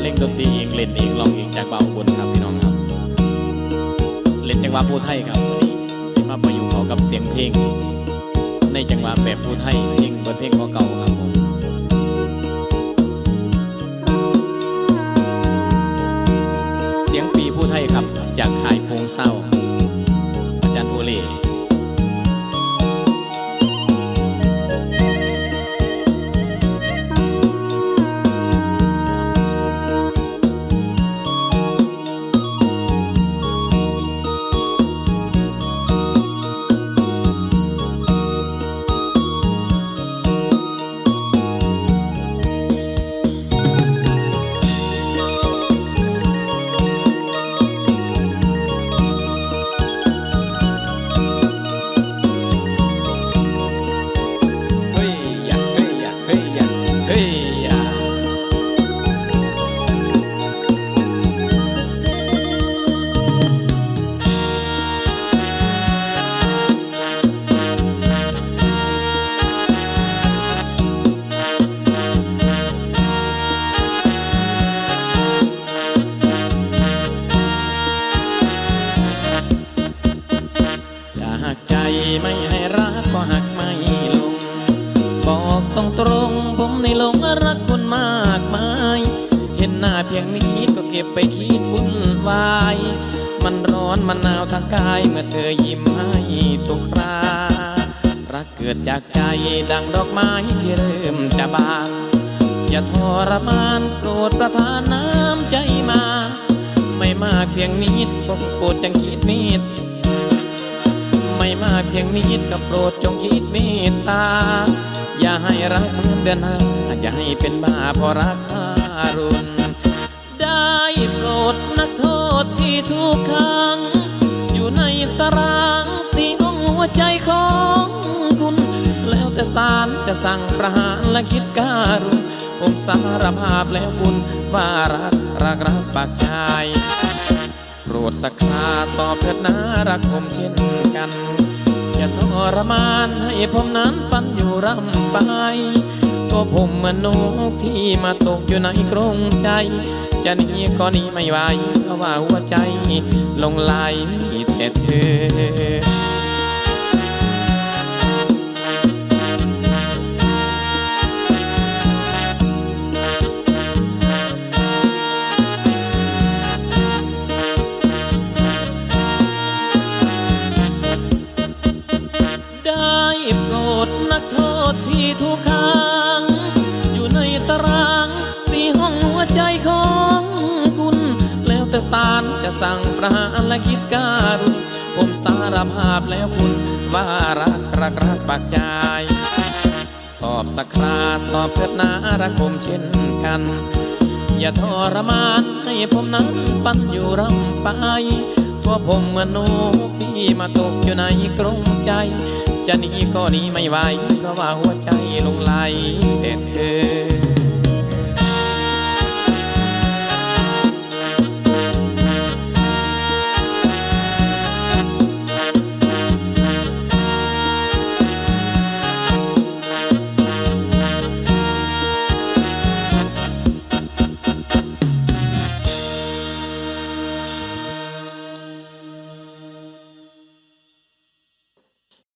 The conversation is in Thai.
เล่นตรีเองเล่นเองลองเองจากเบาอุบนครับพี่น้องครับ เล่นจังหวะผู้ไทยครับวันนี้สิมาประยุกต์เข้ากับเสียงเพลง ในจังหวะแบบผู้ไทยเพลงบนเพลงเก่าครับผมเสียงปีผู้ไทยครับ จากค่ายโปงเศร้า ไม่ให้รักก็หักไม่ลง บอกตรงตรงผมในหลงรักคุณมากมาย เห็นหน้าเพียงนี้ก็เก็บไปคิดบุญวาย มันร้อนมันหนาวทางกายเมื่อเธอยิ้มให้ทุกครา รักเกิดจากใจดังดอกไม้ที่เริ่มจะบานอย่าทรมานโปรดประทานน้ำใจมา ไม่มากเพียงนิดผมโปรดจังคิดนิด มากเพียงนิดก็โปรดจงคิดเมตตา อย่าให้รักเหมือนเดือนห้าอย่าให้เป็นบ้าเพราะรักทารุณได้โปรดนักโทษที่ทุกครั้งอยู่ในตารางสีของหัวใจของคุณ แล้วแต่ศาลจะสั่งประหารและคิดการุณผมสารภาพแล้วคุณว่ารักรักรักปากชายโปรดสักคาตอบเถิดนะรักผมเช่นกัน รมานให้ผมนั้นฝันอยู่ร่ำไปตัวผมเหมือนนกที่มาตกอยู่ในกรงใจ จะหนีก็หนีไม่ไหวเพราะว่าหัวใจลงไหลแต่เธอ ได้โปรดนักโทษที่ทุกครั้งอยู่ในตารางสี่ห้องหัวใจของคุณ แล้วแต่ศาลจะสั่งประหารและคิดการุณผมสารภาพแล้วคุณว่ารักรักรักปากใจตอบสักคราตอบเถิดนะรักผมเช่นกัน อย่าทรมานให้ผมนั้นฝันอยู่ร่ำไป ตัวผมเหมือนนกที่มาตกอยู่ในกรงใจ จะหนีก็หนีไม่ไหวเพราะว่าหัวใจลงไหลแต่เธอ